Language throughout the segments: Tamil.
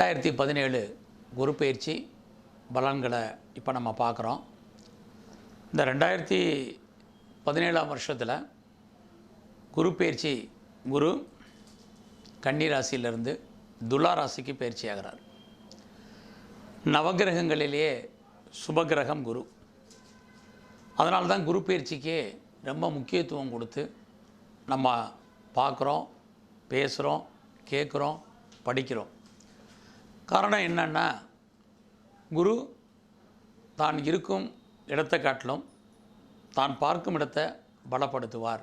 ரெண்டாயிரத்தி பதினேழு குரு பயிற்சி பலன்களை இப்போ நம்ம பார்க்குறோம். இந்த ரெண்டாயிரத்தி பதினேழாம் வருஷத்தில் குரு பயிற்சி குரு கன்னி ராசியிலிருந்து துலா ராசிக்கு பயிற்சி ஆகிறார். நவகிரகங்களிலேயே சுபகிரகம் குரு. அதனால தான் குரு பயிற்சிக்கு ரொம்ப முக்கியத்துவம் கொடுத்து நம்ம பார்க்குறோம் பேசுகிறோம் கேட்குறோம் படிக்கிறோம். காரணம் என்னன்னா குரு தான் இருக்கும் இடத்தை காட்டிலும் தான் பார்க்கும் இடத்தை பலப்படுத்துவார்.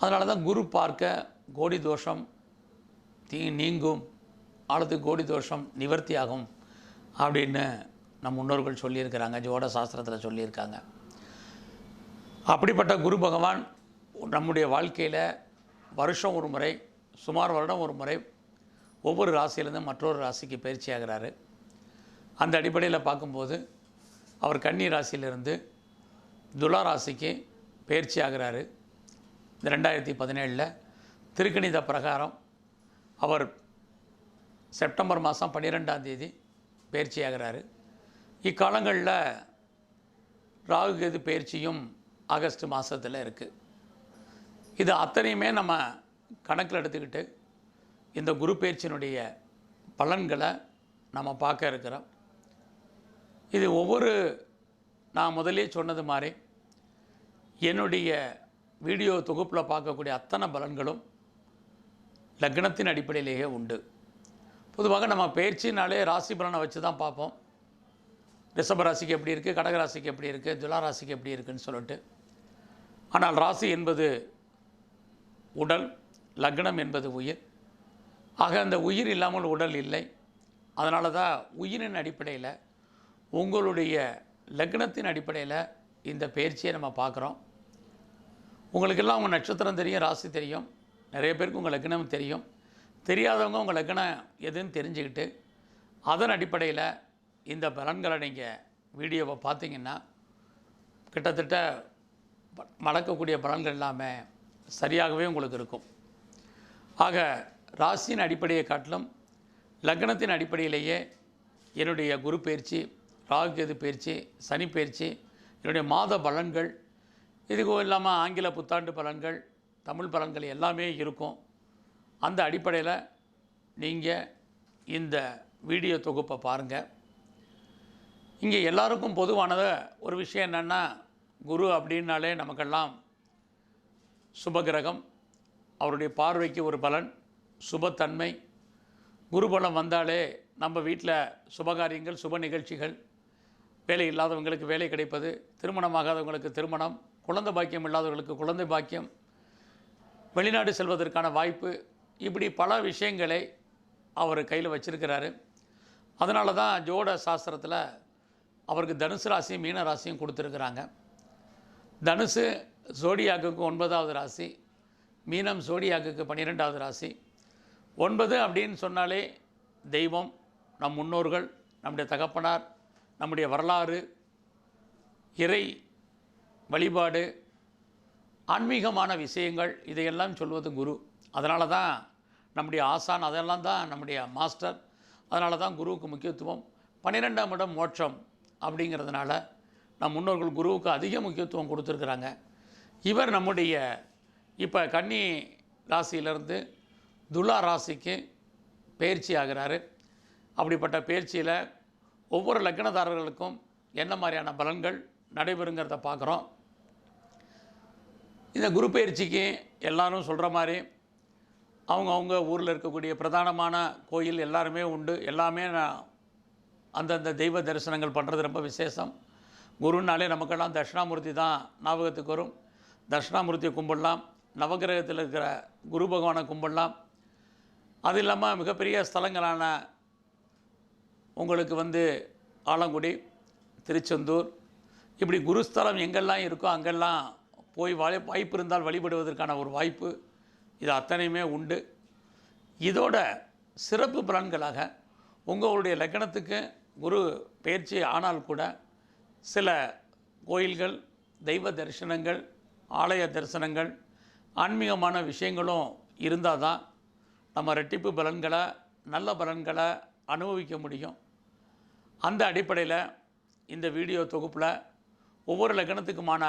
அதனால தான் குரு பார்க்க கோடி தோஷம் தீ நீங்கும் ஆளுக்கு கோடி தோஷம் நிவர்த்தியாகும் அப்படின்னு நம் முன்னோர்கள் சொல்லியிருக்கிறாங்க ஜோட சாஸ்திரத்தில் சொல்லியிருக்காங்க. அப்படிப்பட்ட குரு பகவான் நம்முடைய வாழ்க்கையில் வருஷம் ஒரு முறை சுமார் வருடம் ஒரு முறை ஒவ்வொரு ராசியிலேருந்து மற்றொரு ராசிக்கு பயிற்சி ஆகிறாரு. அந்த அடிப்படையில் பார்க்கும்போது அவர் கன்னி ராசியிலிருந்து துலா ராசிக்கு பயிற்சி ஆகிறாரு. இந்த ரெண்டாயிரத்தி பதினேழில் திருக்கணித பிரகாரம் அவர் செப்டம்பர் மாதம் பன்னிரெண்டாம் தேதி பயிற்சி ஆகிறாரு. இக்காலங்களில் ராகு கேது பயிற்சியும் ஆகஸ்ட் மாதத்தில் இருக்குது இது அத்தனையுமே நம்ம கணக்கில் எடுத்துக்கிட்டு இந்த குரு பயிற்சியினுடைய பலன்களை நம்ம பார்க்க இருக்கிறோம். இது ஒவ்வொரு நான் முதலே சொன்னது மாதிரி என்னுடைய வீடியோ தொகுப்பில் பார்க்கக்கூடிய அத்தனை பலன்களும் லக்னத்தின் அடிப்படையிலேயே உண்டு. பொதுவாக நம்ம பயிற்சினாலே ராசி பலனை வச்சு தான் பார்ப்போம். ரிஷப ராசிக்கு எப்படி இருக்குது கடக ராசிக்கு எப்படி இருக்குது துலா ராசிக்கு எப்படி இருக்குன்னு சொல்லிட்டு. ஆனால் ராசி என்பது உடல் லக்னம் என்பது உயிர். ஆக அந்த உயிர் இல்லாமல் உடல் இல்லை. அதனால தான் உயிரின் அடிப்படையில் உங்களுடைய லக்னத்தின் அடிப்படையில் இந்த பயிற்சியை நம்ம பார்க்குறோம். உங்களுக்கெல்லாம் உங்கள் நட்சத்திரம் தெரியும் ராசி தெரியும். நிறைய பேருக்கு உங்கள் லக்னம் தெரியும். தெரியாதவங்க உங்கள் லக்னம் எதுன்னு தெரிஞ்சுக்கிட்டு அதன் அடிப்படையில் இந்த பலன்களை நீங்கள் வீடியோவை பார்த்தீங்கன்னா கிட்டத்தட்ட மடக்கக்கூடிய பலன்கள் எல்லாமே சரியாகவே உங்களுக்கு இருக்கும். ஆக ராசியின் அடிப்படையை காட்டிலும் லக்னத்தின் அடிப்படையிலேயே என்னுடைய குரு பயிற்சி ராகுகேது பயிற்சி சனி பயிற்சி என்னுடைய மாத பலன்கள் இதுக்கும் இல்லாமல் ஆங்கில புத்தாண்டு பலன்கள் தமிழ் பலன்கள் எல்லாமே இருக்கும். அந்த அடிப்படையில் நீங்கள் இந்த வீடியோ தொகுப்பை பாருங்கள் இங்கே எல்லாருக்கும் பொதுவானது ஒரு விஷயம் என்னென்னா குரு அப்படின்னாலே நமக்கெல்லாம் சுபகிரகம் அவருடைய பார்வைக்கு ஒரு பலன் சுபத்தன்மை. குருபலம் வந்தாலே நம்ம வீட்டில் சுபகாரியங்கள் சுப நிகழ்ச்சிகள் வேலை இல்லாதவங்களுக்கு வேலை கிடைப்பது திருமணமாகாதவங்களுக்கு திருமணம் குழந்தை பாக்கியம் இல்லாதவர்களுக்கு குழந்தை பாக்கியம் வெளிநாடு செல்வதற்கான வாய்ப்பு இப்படி பல விஷயங்களை அவர் கையில் வச்சிருக்கிறாரு. அதனால தான் ஜோட சாஸ்திரத்தில் அவருக்கு தனுசு ராசியும் மீன ராசியும் கொடுத்துருக்குறாங்க. தனுசு சோடியாக்குக்கு ஒன்பதாவது ராசி மீனம் சோடியாக்குக்கு பன்னிரெண்டாவது ராசி ஒன்பது அப்படின்னு சொன்னாலே தெய்வம் நம் முன்னோர்கள் நம்முடைய தகப்பனார் நம்முடைய வரலாறு இறை வழிபாடு ஆன்மீகமான விஷயங்கள் இதையெல்லாம் சொல்வது குரு. அதனால தான் நம்முடைய ஆசான் அதெல்லாம் தான் நம்முடைய மாஸ்டர். அதனால தான் குருவுக்கு முக்கியத்துவம். பன்னிரெண்டாம் இடம் மோட்சம் அப்படிங்கிறதுனால நம் முன்னோர்கள் குருவுக்கு அதிக முக்கியத்துவம் கொடுத்துருக்குறாங்க. இவர் நம்முடைய இப்போ கன்னி ராசியிலிருந்து துலா ராசிக்கு பயிற்சி ஆகிறாரு. அப்படிப்பட்ட பயிற்சியில் ஒவ்வொரு லக்னதாரர்களுக்கும் என்ன மாதிரியான பலன்கள் நடைபெறுங்கிறத பார்க்குறோம். இந்த குரு பயிற்சிக்கு எல்லாரும் சொல்கிற மாதிரி அவங்க அவங்க ஊரில் இருக்கக்கூடிய பிரதானமான கோயில் எல்லாருமே உண்டு. எல்லாமே அந்தந்த தெய்வ தரிசனங்கள் பண்ணுறது ரொம்ப விசேஷம். குருன்னாலே நமக்கெல்லாம் தட்சிணாமூர்த்தி தான் ஞாபகத்துக்கு வரும். தட்சிணாமூர்த்தியை கும்பிடலாம். நவகிரகத்தில் இருக்கிற குரு பகவானை கும்பிடலாம். அது இல்லாமல் மிகப்பெரிய ஸ்தலங்களான உங்களுக்கு வந்து ஆலங்குடி திருச்செந்தூர் இப்படி குருஸ்தலம் எங்கெல்லாம் இருக்கோ அங்கெல்லாம் போய் வாய் வாய்ப்பு இருந்தால் வழிபடுவதற்கான ஒரு வாய்ப்பு இது அத்தனையுமே உண்டு. இதோட சிறப்பு பலன்களாக உங்களுடைய லக்கணத்துக்கு குரு பயிற்சி ஆனால் கூட சில கோயில்கள் தெய்வ தரிசனங்கள் ஆலய தரிசனங்கள் ஆன்மீகமான விஷயங்களும் இருந்தால் தான் நம்ம ரெட்டிப்பு பலன்களை நல்ல பலன்களை அனுபவிக்க முடியும். அந்த அடிப்படையில் இந்த வீடியோ தொகுப்பில் ஒவ்வொரு லக்னத்துக்குமான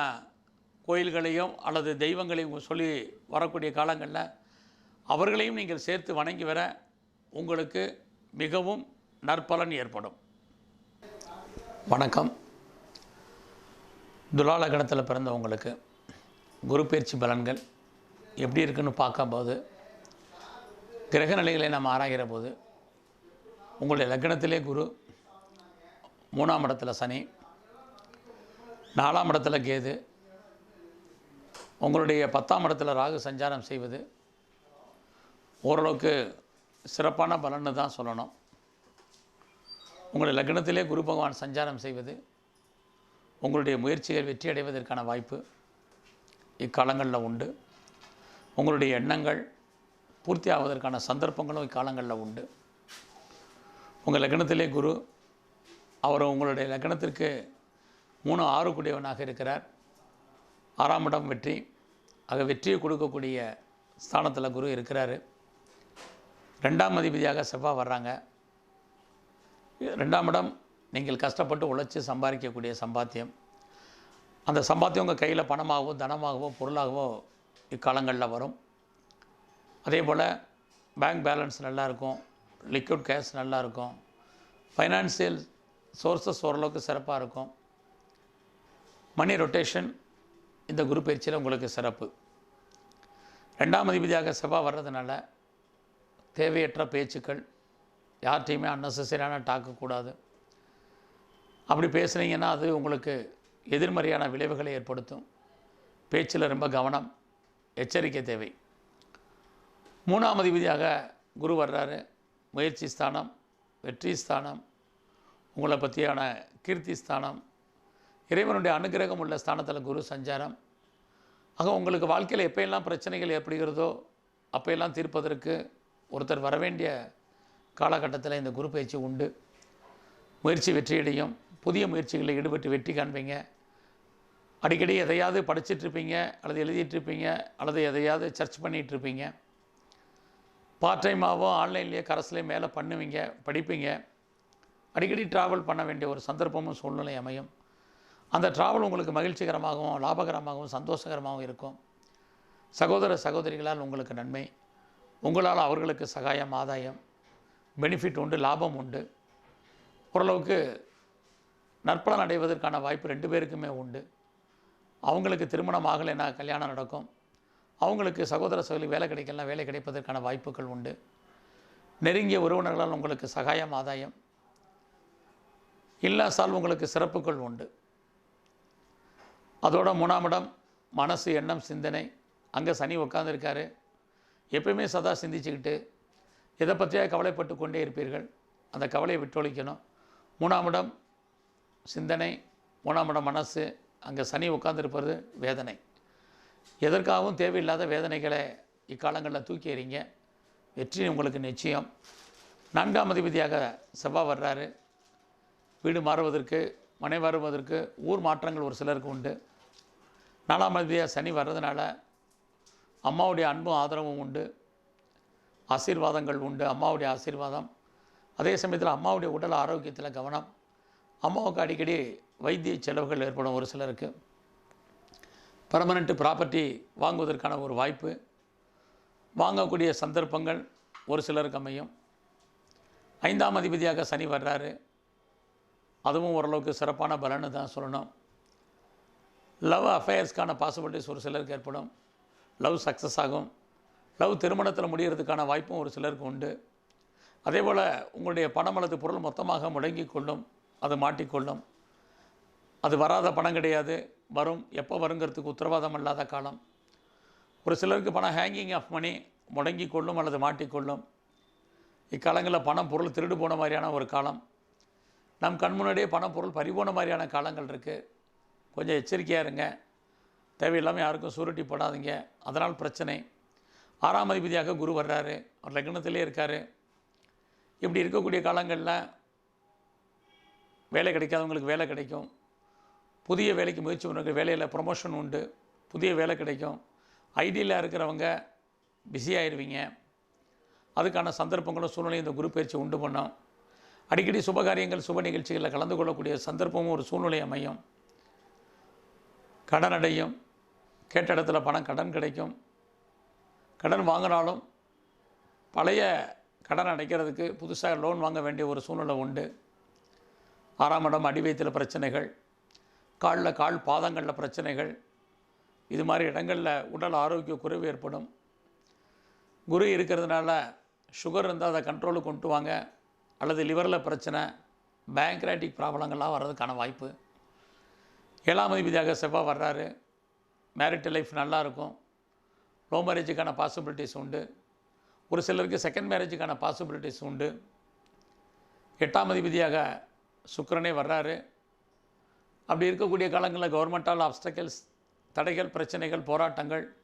கோயில்களையும் அல்லது தெய்வங்களையும் சொல்லி வரக்கூடிய காலங்களில் அவர்களையும் நீங்கள் சேர்த்து வணங்கி வர உங்களுக்கு மிகவும் நற்பலன் ஏற்படும். வணக்கம். துலாலகணத்தில் பிறந்தவங்களுக்கு குரு பயிற்சி பலன்கள் எப்படி இருக்குன்னு பார்க்கும்போது கிரக நிலைகளை நாம் ஆராய்கிற போது உங்களுடைய லக்னத்திலே குரு மூணாம் இடத்துல சனி நாலாம் இடத்துல கேது உங்களுடைய பத்தாம் இடத்துல ராகு சஞ்சாரம் செய்வது ஓரளவுக்கு சிறப்பான பலன்னு தான் சொல்லணும். உங்களுடைய லக்னத்திலே குரு பகவான் சஞ்சாரம் செய்வது உங்களுடைய முயற்சிகள் வெற்றி அடைவதற்கான வாய்ப்பு இக்காலங்களில் உண்டு. உங்களுடைய எண்ணங்கள் பூர்த்தி ஆவதற்கான சந்தர்ப்பங்களும் இக்காலங்களில் உண்டு. உங்கள் லக்னத்திலே குரு அவர் உங்களுடைய லக்னத்திற்கு மூணு ஆறு கூடியவனாக இருக்கிறார். ஆறாம் இடம் வெற்றி. ஆக வெற்றியை கொடுக்கக்கூடிய ஸ்தானத்தில் குரு இருக்கிறார். ரெண்டாம் அதிபதியாக செவ்வாய் வர்றாங்க. ரெண்டாம் இடம் நீங்கள் கஷ்டப்பட்டு உழைச்சி சம்பாதிக்கக்கூடிய சம்பாத்தியம். அந்த சம்பாத்தியம் உங்கள் கையில் பணமாகவோ தனமாகவோ பொருளாகவோ இக்காலங்களில் வரும். அதே போல் பேங்க் பேலன்ஸ் நல்லாயிருக்கும் லிக்விட் கேஷ் நல்லாயிருக்கும் ஃபைனான்சியல் சோர்ஸஸ் ஓரளவுக்கு சிறப்பாக இருக்கும் மணி ரொட்டேஷன் இந்த குரு பயிற்சியில் உங்களுக்கு சிறப்பு. ரெண்டாம் அதிபதியாக செவ்வாய் வர்றதுனால தேவையற்ற பேச்சுக்கள் யார்கிட்டையுமே அன்னெசரியான டாக்கக்கூடாது அப்படி பேசுனீங்கன்னா அது உங்களுக்கு எதிர்மறையான விளைவுகளை ஏற்படுத்தும். பேச்சில் ரொம்ப கவனம் எச்சரிக்கை தேவை. மூணாம் அதிபதியாக குரு வர்றாரு. முயற்சி ஸ்தானம் வெற்றி ஸ்தானம் உங்களை பற்றியான கீர்த்தி ஸ்தானம் இறைவனுடைய அனுகிரகம் உள்ள ஸ்தானத்தில் குரு சஞ்சாரம். ஆக உங்களுக்கு வாழ்க்கையில் எப்போயெல்லாம் பிரச்சனைகள் ஏற்படுகிறதோ அப்போயெல்லாம் தீர்ப்பதற்கு ஒருத்தர் வர வேண்டிய காலகட்டத்தில் இந்த குரு பயிற்சி உண்டு. முயற்சி வெற்றியடையும். புதிய முயற்சிகளில் ஈடுபட்டு வெற்றி காண்பீங்க. அடிக்கடி எதையாவது படிச்சிட்ருப்பீங்க அல்லது எழுதிட்டுருப்பீங்க அல்லது எதையாவது சர்ச் பண்ணிகிட்ருப்பீங்க பார்ட் டைமாகவும் ஆன்லைன்லேயே கரஸ்லேயே மேலே பண்ணுவீங்க படிப்பீங்க. அடிக்கடி ட்ராவல் பண்ண வேண்டிய ஒரு சந்தர்ப்பமும் சூழ்நிலை அமையும். அந்த ட்ராவல் உங்களுக்கு மகிழ்ச்சிகரமாகவும் லாபகரமாகவும் சந்தோஷகரமாகவும் இருக்கும். சகோதர சகோதரிகளால் உங்களுக்கு நன்மை. உங்களால் அவர்களுக்கு சகாயம் ஆதாயம். பெனிஃபிட் உண்டு லாபம் உண்டு. ஓரளவுக்கு நற்பலன் அடைவதற்கான வாய்ப்பு ரெண்டு பேருக்குமே உண்டு. அவங்களுக்கு திருமணம் ஆகலைன்னா கல்யாணம் நடக்கும். அவங்களுக்கு சகோதர சகோதரி வேலை கிடைக்கலாம் வேலை கிடைப்பதற்கான வாய்ப்புகள் உண்டு. நெருங்கிய உறவினர்களால் உங்களுக்கு சகாயம் ஆதாயம். இல்லாசால் உங்களுக்கு சிறப்புகள் உண்டு. அதோட மூணாம் இடம் மனசு எண்ணம் சிந்தனை. அங்கே சனி உட்காந்துருக்காரு எப்பயுமே சதா சிந்திச்சுக்கிட்டு எதை பற்றியாக கவலைப்பட்டு கொண்டே இருப்பீர்கள். அந்த கவலையை விட்டொழிக்கணும். மூணாம் இடம் சிந்தனை. மூணாம் இடம் மனசு. அங்கே சனி உட்காந்துருப்பது வேதனை. எதற்காகவும் தேவையில்லாத வேதனைகளை இக்காலங்களில் தூக்கி எறிங்க. வெற்றி உங்களுக்கு நிச்சயம். நான்காம் அதிபதியாக செவ்வாய் வர்றாரு. வீடு மாறுவதற்கு மனை மாறுவதற்கு ஊர் மாற்றங்கள் ஒரு சிலருக்கு உண்டு. நாலாம் அதிபதியாக சனி வர்றதுனால அம்மாவுடைய அன்பும் ஆதரவும் உண்டு. ஆசீர்வாதங்கள் உண்டு அம்மாவுடைய ஆசீர்வாதம். அதே சமயத்தில் அம்மாவுடைய உடல் ஆரோக்கியத்தில் கவனம். அம்மாவுக்கு அடிக்கடி வைத்திய செலவுகள் ஏற்படும் ஒரு சிலருக்கு. பர்மனெண்ட் ப்ராப்பர்ட்டி வாங்குவதற்கான ஒரு வாய்ப்பு. வாங்கக்கூடிய சந்தர்ப்பங்கள் ஒரு சிலருக்கு அமையும். ஐந்தாம் அதிபதியாக சனி வர்றாரு. அதுவும் ஓரளவுக்கு சிறப்பான பலன்னு தான் சொல்லணும். லவ் அஃபேர்ஸ்க்கான பாசிபிலிட்டிஸ் ஒரு சிலருக்கு ஏற்படும். லவ் சக்ஸஸ் ஆகும். லவ் திருமணத்தில் முடிகிறதுக்கான வாய்ப்பும் ஒரு சிலருக்கு உண்டு. அதே போல் உங்களுடைய பணம் அல்லது பொருள் மொத்தமாக முடங்கி கொள்ளும் அது மாட்டிக்கொள்ளும். அது வராத பணம் கிடையாது. வரும். எப்போ வருங்கிறதுக்கு உத்தரவாதம் இல்லாத காலம். ஒரு சிலருக்கு பணம் ஹேங்கிங் ஆஃப் மணி முடங்கி கொள்ளும் அல்லது மாட்டிக்கொள்ளும் இக்காலங்களில் பணம் பொருள் திருடு போன மாதிரியான ஒரு காலம். நம் கண் முன்னாடியே பணம் பொருள் பறிபோன மாதிரியான காலங்கள் இருக்குது கொஞ்சம் எச்சரிக்கையாக இருங்க. தேவையில்லாமல் யாருக்கும் சூருட்டி போடாதீங்க. அதனால் பிரச்சனை. ஆறாம் அதிபதியாக குரு வர்றாரு. அவர் லக்னத்திலே இருக்கார். இப்படி இருக்கக்கூடிய காலங்களில் வேலை கிடைக்காதவங்களுக்கு வேலை கிடைக்கும். புதிய வேலைக்கு முயற்சி பண்ணுறவங்க வேலையில் ப்ரொமோஷன் உண்டு. புதிய வேலை கிடைக்கும். ஐடியில் இருக்கிறவங்க பிஸியாகிடுவீங்க அதுக்கான சந்தர்ப்பங்களும் சூழ்நிலையும் இந்த குரு பயிற்சி உண்டு பண்ணோம். அடிக்கடி சுபகாரியங்கள் சுப நிகழ்ச்சிகளில் கலந்து கொள்ளக்கூடிய சந்தர்ப்பமும் ஒரு சூழ்நிலை அமையும். கடன் அடையும். கேட்ட இடத்துல பணம் கடன் கிடைக்கும். கடன் வாங்கினாலும் பழைய கடன் அடைக்கிறதுக்கு புதுசாக லோன் வாங்க வேண்டிய ஒரு சூழ்நிலை உண்டு. ஆறாம் இடம் அடிவயத்தில் பிரச்சனைகள். காலில் கால் பாதங்களில் பிரச்சனைகள். இது மாதிரி இடங்களில் உடல் ஆரோக்கிய குறைவு ஏற்படும். குரு இருக்கிறதுனால சுகர் இருந்தால் அதை கண்ட்ரோலுக்கு கொண்டு வாங்க. அல்லது லிவரில் பிரச்சனை பேங்க்ராட்டிக் ப்ராப்ளங்கள்லாம் வர்றதுக்கான வாய்ப்பு. ஏழாம் அதிபதியாக செவ்வாய் வர்றாரு. மேரிட் லைஃப் நல்லாயிருக்கும் லோ மேரேஜுக்கான பாசிபிலிட்டிஸ் உண்டு. ஒரு சிலருக்கு செகண்ட் மேரேஜுக்கான பாசிபிலிட்டிஸ் உண்டு. எட்டாம் அதிபதியாக சுக்கரனே வர்றாரு. அப்படி இருக்கக்கூடிய காலங்களில் கவர்மெண்டால் அப்டக்கல்ஸ் தடைகள் பிரச்சனைகள் போராட்டங்கள்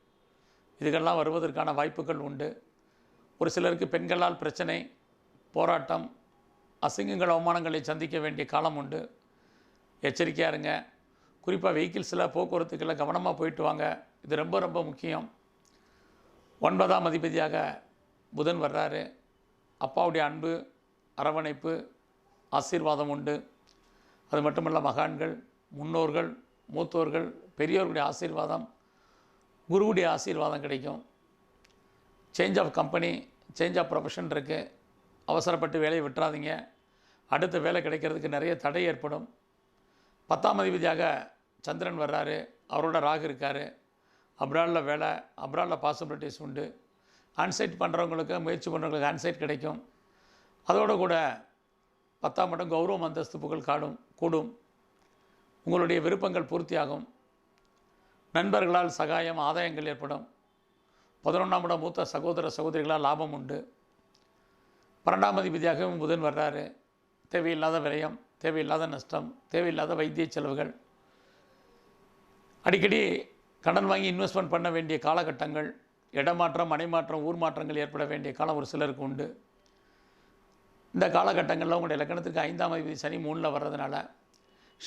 இதுகெல்லாம் வருவதற்கான வாய்ப்புகள் உண்டு. ஒரு சிலருக்கு பெண்களால் பிரச்சனை போராட்டம் அசிங்கங்கள் அவமானங்களை சந்திக்க வேண்டிய காலம் உண்டு. எச்சரிக்கையாக இருங்க. குறிப்பாக வெஹிக்கிள்ஸில் போக்குவரத்துக்கெல்லாம் கவனமாக போயிட்டு வாங்க. இது ரொம்ப ரொம்ப முக்கியம். ஒன்பதாம் அதிபதியாக புதன் வர்றாரு. அப்பாவுடைய அன்பு அரவணைப்பு ஆசீர்வாதம் உண்டு. அது மட்டுமல்ல மகான்கள் முன்னோர்கள் மூத்தோர்கள் பெரியோர்களுடைய ஆசீர்வாதம் குருவுடைய ஆசீர்வாதம் கிடைக்கும். Change of company change of profession இருக்குது அவசரப்பட்டு வேலையை விட்டுறாதீங்க. அடுத்த வேலை கிடைக்கிறதுக்கு நிறைய தடை ஏற்படும். பத்தாம் அதிபதியாக சந்திரன் வர்றாரு. அவரோட ராகு இருக்கார். அப்ராடில் வேலை அப்ராடில் பாசிபிலிட்டிஸ் உண்டு. ஆன்சைட் பண்ணுறவங்களுக்கு முயற்சி பண்ணுறவங்களுக்கு ஆன்சைட் கிடைக்கும். அதோடு கூட பத்தாம் இடம் கௌரவம் அந்தஸ்து புகழ் காடும் கூடும். உங்களுடைய விருப்பங்கள் பூர்த்தியாகும். நண்பர்களால் சகாயம் ஆதாயங்கள் ஏற்படும். பதினொன்றாம் இடம் மூத்த சகோதர சகோதரிகளால் லாபம் உண்டு. பன்னெண்டாம் அதிபதியாகவும் புதன் வர்றாரு. தேவையில்லாத விரயம் தேவையில்லாத நஷ்டம் தேவையில்லாத வைத்திய செலவுகள். அடிக்கடி கடன் வாங்கி இன்வெஸ்ட்மெண்ட் பண்ண வேண்டிய காலகட்டங்கள் இடமாற்றம் மனைமாற்றம் ஊர் மாற்றங்கள் ஏற்பட வேண்டிய காலம் ஒரு சிலருக்கு உண்டு. இந்த காலகட்டங்களில் உங்களுடைய லக்கணத்துக்கு ஐந்தாம் அதிபதி சனி மூணில் வர்றதுனால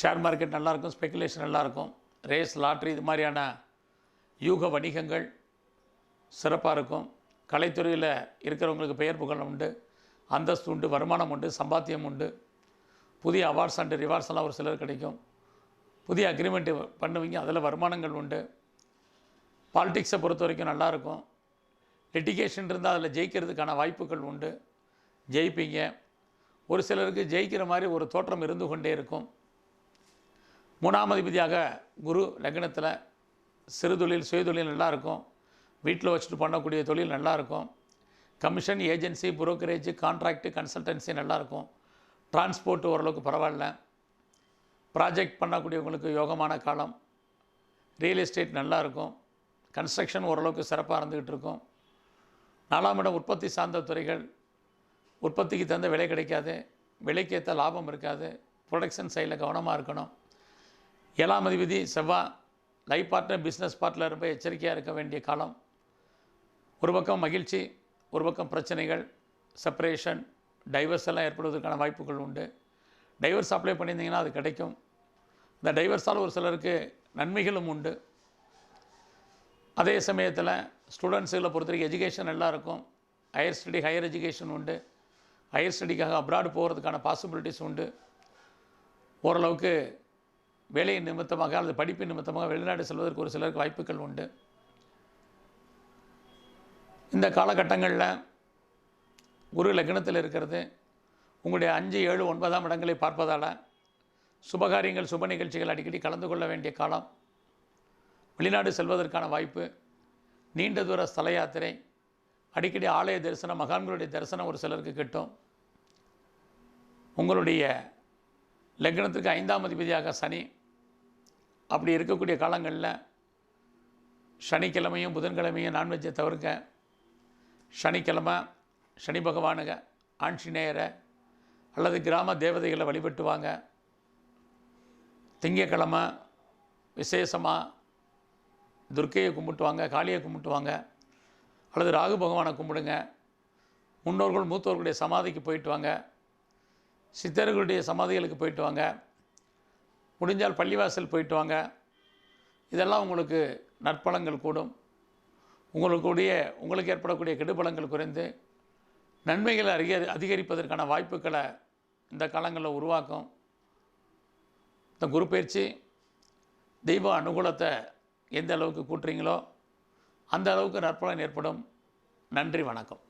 ஷேர் மார்க்கெட் நல்லாயிருக்கும் ஸ்பெக்குலேஷன் நல்லாயிருக்கும் ரேஸ் லாட்ரி இது மாதிரியான யூக வணிகங்கள் சிறப்பாக இருக்கும். கலைத்துறையில் இருக்கிறவங்களுக்கு பெயர் புகழ் உண்டு அந்தஸ்து உண்டு வருமானம் உண்டு சம்பாத்தியம் உண்டு. புதிய அவார்ட்ஸ் அண்டு ரிவார்ட்ஸ் எல்லாம் ஒரு சிலர் கிடைக்கும். புதிய அக்ரிமெண்ட்டு பண்ணுவீங்க அதில் வருமானங்கள் உண்டு. பாலிடிக்ஸை பொறுத்த வரைக்கும் நல்லாயிருக்கும் லிட்டிகேஷன் இருந்தால் அதில் ஜெயிக்கிறதுக்கான வாய்ப்புகள் உண்டு. ஜெயிப்பீங்க. ஒரு சிலருக்கு ஜெயிக்கிற மாதிரி ஒரு தோற்றம் இருந்து கொண்டே இருக்கும். மூணாம் அதிபதியாக குரு லக்னத்தில் சிறு தொழில் சுயதொழில் நல்லாயிருக்கும் வீட்டில் வச்சுட்டு பண்ணக்கூடிய தொழில் நல்லாயிருக்கும் commission agency brokerage contract consultancy நல்லாயிருக்கும் டிரான்ஸ்போர்ட் ஓரளவுக்கு பரவாயில்ல. ப்ராஜெக்ட் பண்ணக்கூடியவங்களுக்கு யோகமான காலம். ரியல் எஸ்டேட் நல்லா இருக்கும். கன்ஸ்ட்ரக்ஷன் ஓரளவுக்கு சிறப்பாக இருந்துக்கிட்டு இருக்கும். நாலாம் இடம் உற்பத்தி சார்ந்த துறைகள். உற்பத்திக்கு தகுந்த விலை கிடைக்காது. விலைக்கேற்ற லாபம் இருக்காது. ப்ரொடக்ஷன் சைடில் கவனமாக இருக்கணும். ஏழாம் அதிபதி செவ்வாய் லைஃப் பார்ட்னர் பிஸ்னஸ் பார்ட்னர் ரொம்ப எச்சரிக்கையாக இருக்க வேண்டிய காலம். ஒரு பக்கம் மகிழ்ச்சி ஒரு பக்கம் பிரச்சனைகள் செப்பரேஷன் டைவர்ஸ் எல்லாம் ஏற்படுவதற்கான வாய்ப்புகள் உண்டு. டைவர்ஸ் அப்ளை பண்ணியிருந்தீங்கன்னா அது கிடைக்கும். இந்த டைவர்ஸால் ஒரு சிலருக்கு நன்மைகளும் உண்டு. அதே சமயத்தில் ஸ்டூடெண்ட்ஸுகளை பொறுத்த வரைக்கும் எஜுகேஷன் நல்லா இருக்கும். ஹையர் ஸ்டடி ஹையர் எஜுகேஷன் உண்டு. ஹையர் ஸ்டடிக்காக அப்ராடு போகிறதுக்கான பாசிபிலிட்டிஸ் உண்டு. ஓரளவுக்கு வேலை நிமித்தமாக அல்லது படிப்பு நிமித்தமாக வெளிநாடு செல்வதற்கு ஒரு சிலருக்கு வாய்ப்புகள் உண்டு. இந்த காலகட்டங்களில் குரு லக்னத்தில் இருக்கிறது. உங்களுடைய அஞ்சு ஏழு ஒன்பதாம் இடங்களை பார்ப்பதால் சுபகாரியங்கள் சுப நிகழ்ச்சிகள் அடிக்கடி கலந்து கொள்ள வேண்டிய காலம். வெளிநாடு செல்வதற்கான வாய்ப்பு. நீண்ட தூர ஸ்தல யாத்திரை. அடிக்கடி ஆலய தரிசனம் மகான்களுடைய தரிசனம் ஒரு சிலருக்கு கிட்டும். உங்களுடைய லக்னத்துக்கு ஐந்தாம் அதிபதியாக சனி. அப்படி இருக்கக்கூடிய காலங்களில் சனிக்கிழமையும் புதன்கிழமையும் நான்வெஜ்ஜை தவிர்க்க சனிக்கிழமை சனி பகவானுக ஆஞ்சநேயரை அல்லது கிராம தேவதைகளை வழிபட்டு வாங்க திங்கக்கிழமை விசேஷமாக துர்க்கையை கும்பிட்டுவாங்க காளியை கும்பிட்டுவாங்க. அல்லது ராகு பகவானை கும்பிடுங்க. முன்னோர்கள் மூத்தோர்களுடைய சமாதிக்கு போயிட்டு வாங்க. சித்தர்களுடைய சமாதிகளுக்கு போயிட்டு வாங்க. முடிஞ்சால் பள்ளிவாசல் போயிட்டு வாங்க. இதெல்லாம் உங்களுக்கு நற்பலங்கள் கூடும். உங்களுக்குடைய உங்களுக்கு ஏற்படக்கூடிய கெடுபலங்கள் குறைந்து நன்மைகளை அதிக அதிகரிப்பதற்கான வாய்ப்புகளை இந்த காலங்களில் உருவாக்கும். இந்த குரு பயிற்சி தெய்வ அனுகூலத்தை எந்த அளவுக்கு கூட்டுறீங்களோ அந்த அளவுக்கு நற்பலன் ஏற்படும். நன்றி வணக்கம்.